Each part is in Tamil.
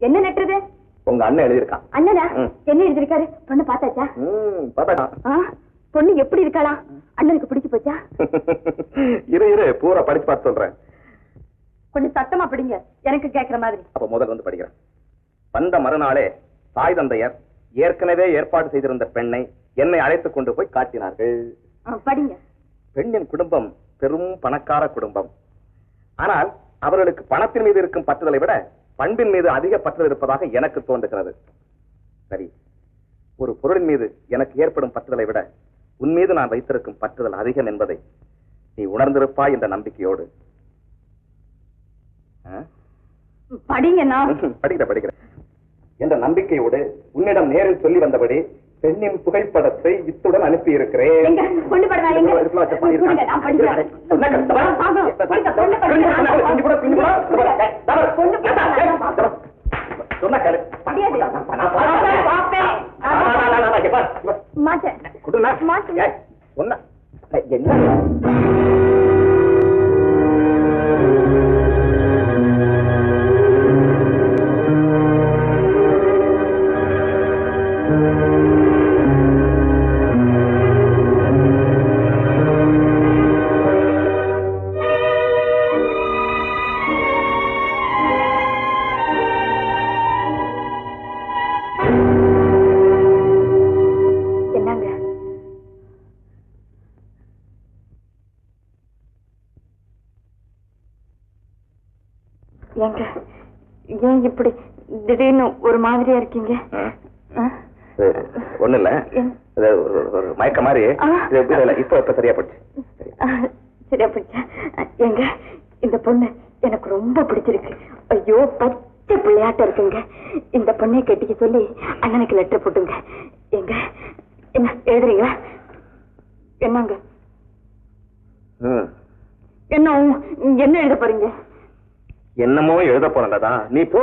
என்ன நட்டுறது? உங்க அண்ணன் எழுதியிருக்கான். அண்ணனா. என்ன எழுதிருக்காரு பொண்ணு பார்த்தாச்சா? ம், பார்த்தா ஆ, பொண்ணு எப்படி இருக்காளா? அண்ணனுக்கு பிடிச்சு போச்சா? இரு இரு பூரா படிச்சு பார்த்து சொல்றேன். கொஞ்சம் சத்தமா பிடிங்க. எனக்கு கேக்குற மாதிரி. அப்ப முதல் வந்து படிக்கிறேன். வந்த மறுநாளே தாய் தந்தையர் ஏற்கனவே ஏற்பாடு செய்திருந்த பெண்ணை என்னை அழைத்துக் கொண்டு போய் காட்டினார்கள். படிங்க. பெண்ணின் குடும்பம் பெரும் பணக்கார குடும்பம். ஆனால் அவர்களுக்கு பணத்தின் மீது இருக்கும் பற்றுதலை விட பண்பின் மீது அதிக பற்றுதல் இருப்பதாக எனக்கு தோன்றுகிறது. சரி ஒரு பொருளின் மீது எனக்கு ஏற்படும் பற்றுதலை விட உன் மீது நான் வைத்திருக்கும் பற்றுதல் அதிகம் என்பதை நீ உணர்ந்திருப்பாய் என்ற நம்பிக்கையோடு. ஆ? படிங்கண்ணா படிக்கிறேன் படிக்கிறேன். என்ற நம்பிக்கையோடு உன்னிடம் நேரில் சொல்லி வந்தபடி பெண்ணின் புகைப்படத்தை இத்துடன் அனுப்பி இருக்கிறேன் எங்க ஏங்க ஏன் இப்படி திடீர்னு ஒரு மாதிரியா இருக்கீங்க? ஒண்ணு இல்ல ஒரு- மயக்க மாதிரி. இப்ப இப்ப சரியா போச்சு. சரியா போச்சா. ஏங்க இந்த பொண்ணு எனக்கு ரொம்ப பிடிச்சிருக்கு. ஐயோ பச்சை பிள்ளையாட்ட இருக்குங்க. இந்த பொண்ணை கட்டிக்க சொல்லி அண்ணனுக்கு லெட்டர் போட்டுங்க. எங்க என்ன எழுதுறீங்களா? என்னங்க. என்ன என்ன எழுத போறீங்க? என்னமோ எழுத போனதா நீ போ.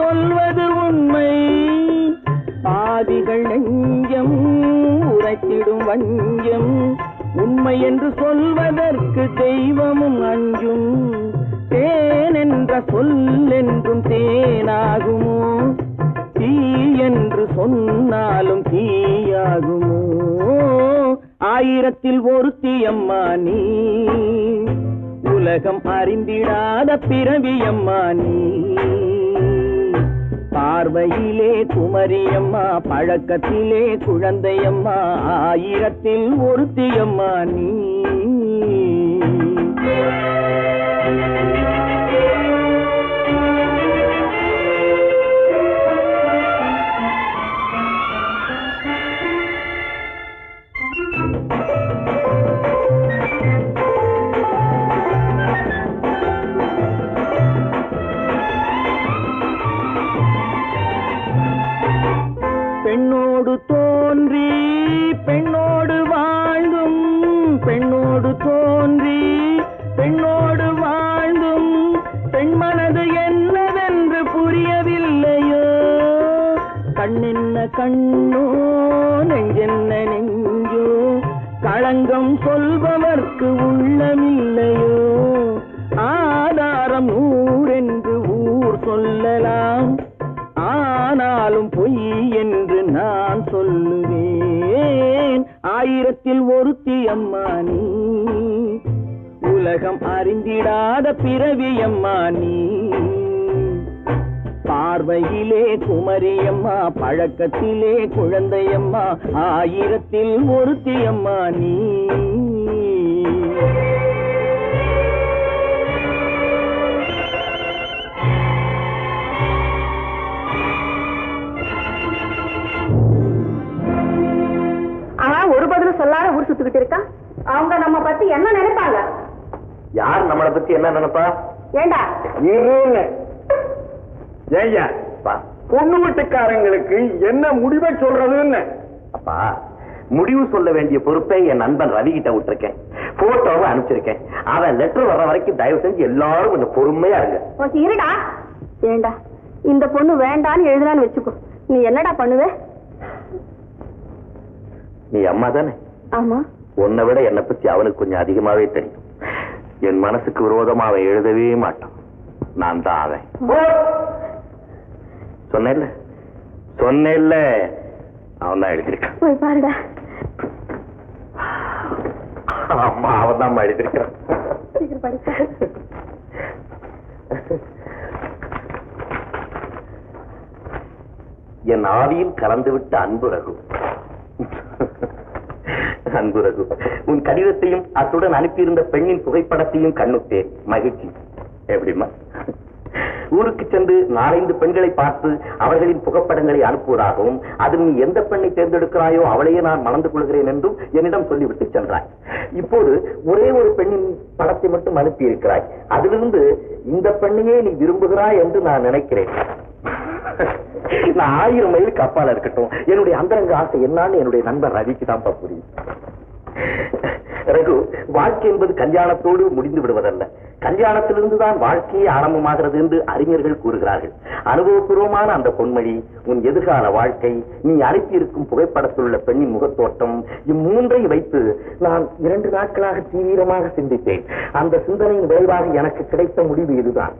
சொல்வது உண்மை. பாதிகள் நெஞ்சம் உரைத்திடும் வஞ்சம். உண்மை என்று சொல்வதற்கு தெய்வமும் அஞ்சும். தேன் என்ற சொல் என்றும் தேனாகுமோ? தீ என்று சொன்னாலும் தீயாகுமோ? ஆயிரத்தில் ஒருத்தி அம்மா நீ. உலகம் அறிந்திடாத பிறவியம்மா நீ. பார்வையிலே குமரியம்மா பழக்கத்திலே குழந்தையம்மா ஆயிரத்தில் ஒருத்தியம்மா நீ. கண்ணென்ன கண்ணோ நெஞ்சென்ன நெஞ்சோ களங்கம் சொல்பவர்க்கு உள்ளமில்லையோ? ஆதாரம் ஊரென்று ஊர் சொல்லலாம் ஆனாலும் பொய் என்று நான் சொல்லுவேன். ஆயிரத்தில் ஒருத்தி அம்மா நீ உலகம் அறிந்திடாத பிறவி அம்மா நீ. பார்வையிலே குமரியம்மா பழக்கத்திலே குழந்தையம்மா ஆயிரத்தில் ஒருத்தி அம்மா நீ சொல்லாத ஊர் சுத்திக்கிட்டு அவங்க நம்ம பத்தி என்ன நினைப்பாங்க? யார் நம்மளை பத்தி என்ன நினைப்பா? ஏண்டா? இருன்னு. ஏய்யா பொண்ணு வீட்டுக்காரங்களுக்கு என்ன முடிவை சொல்றதுன்னு? அப்பா முடிவு சொல்ல வேண்டிய பொறுப்பை என் நண்பன் ரவி கிட்ட விட்டுருக்கேன். போட்டோவை அனுப்பிச்சிருக்கேன். அவன் லெட்டர் வர்ற வரைக்கும் தயவு செஞ்சு எல்லாரும் கொஞ்சம் பொறுமையா இருங்க. இருடா. ஏண்டா இந்த பொண்ணு வேண்டான்னு எழுதுறான்னு வச்சுக்கோ. நீ என்னடா பண்ணுவ? நீ அம்மா தானே? ஆமா. உன்னை விட என்னை பத்தி அவனுக்கு கொஞ்சம் அதிகமாவே தெரியும். என் மனசுக்கு விரோதமா அவன் எழுதவே மாட்டான். நான் தான் அவன். சொன்னேன்ல? சொன்னேன்ல. அவன் தான் எழுதியிருக்கான். போய் பாருடா. அம்மா அவன் தான் எழுதியிருக்கான். சீக்கிரம் என் ஆவியில் கலந்துவிட்ட அன்பு ரகு. அன்பு ரகு உன் கடிதத்தையும் அத்துடன் அனுப்பியிருந்த பெண்ணின் புகைப்படத்தையும் கண்ணுத்தேன் மகிழ்ச்சி. எப்படிமா ஊருக்கு சென்று நாலைந்து பெண்களை பார்த்து அவர்களின் புகைப்படங்களை அனுப்புவதாகவும் அதில் நீ எந்த பெண்ணை தேர்ந்தெடுக்கிறாயோ அவளையே நான் மணந்து கொள்கிறேன் என்றும் என்னிடம் சொல்லிவிட்டு சென்றாய். இப்போது ஒரே ஒரு பெண்ணின் படத்தை மட்டும் அனுப்பி இருக்கிறாய் அதிலிருந்து இந்த பெண்ணையே நீ விரும்புகிறாய் என்று நான் நினைக்கிறேன். நான் ஆயிரம் மைலுக்கு அப்பால இருக்கட்டும். என்னுடைய அந்தரங்க ஆசை என்னன்னு என்னுடைய நண்பர் ரவிக்கு தான் புரியும். ரகு வாழ்க்கை என்பது கல்யாணத்தோடு முடிந்து விடுவதல்ல. கல்யாணத்திலிருந்து தான் வாழ்க்கையே ஆரம்பமாகிறது என்று அறிஞர்கள் கூறுகிறார்கள். அனுபவபூர்வமான அந்த பொன்மொழி உன் எதிர்கால வாழ்க்கை நீ அனுப்பியிருக்கும் புகைப்படத்தில் உள்ள பெண்ணின் முகத்தோட்டம் இம்மூன்றை வைத்து நான் இரண்டு நாட்களாக தீவிரமாக சிந்தித்தேன். அந்த சிந்தனையின் விளைவாக எனக்கு கிடைத்த முடிவு இதுதான்.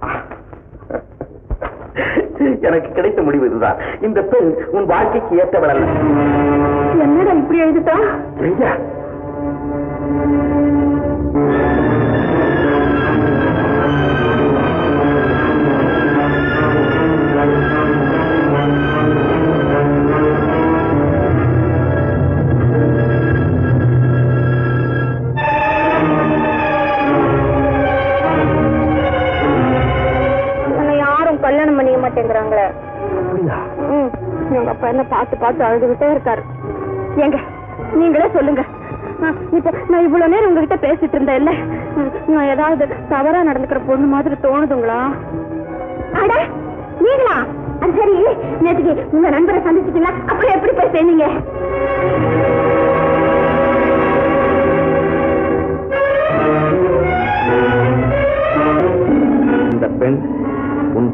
எனக்கு கிடைத்த முடிவு இதுதான். இந்த பெண் உன் வாழ்க்கைக்கு ஏற்றவள் அல்ல. என்னடா இப்படி எழுதிட்டா மாட்டேங்கிறாங்களே. எங்க அப்பா என்ன பார்த்து பார்த்து அழுதுகிட்டே இருக்காரு. ஏங்க நீங்களே சொல்லுங்க. இப்ப நான் இவ்வளவு நேரம் உங்ககிட்ட பேசிட்டு இருந்தேன் இல்ல நான் ஏதாவது தவறா நடந்துக்கிற பொண்ணு மாதிரி தோணுதுங்களா? அட நீங்களா? சரி. நேற்றுக்கு உங்க நண்பரை சந்திச்சிட்டீங்களா? அப்புறம் எப்படி போய் சேர்ந்தீங்க?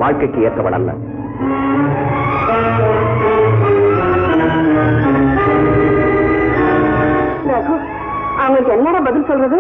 வாழ்க்கைக்கு ஏற்றவள் அல்ல. அவங்களுக்கு என்னடா பதில் சொல்றது?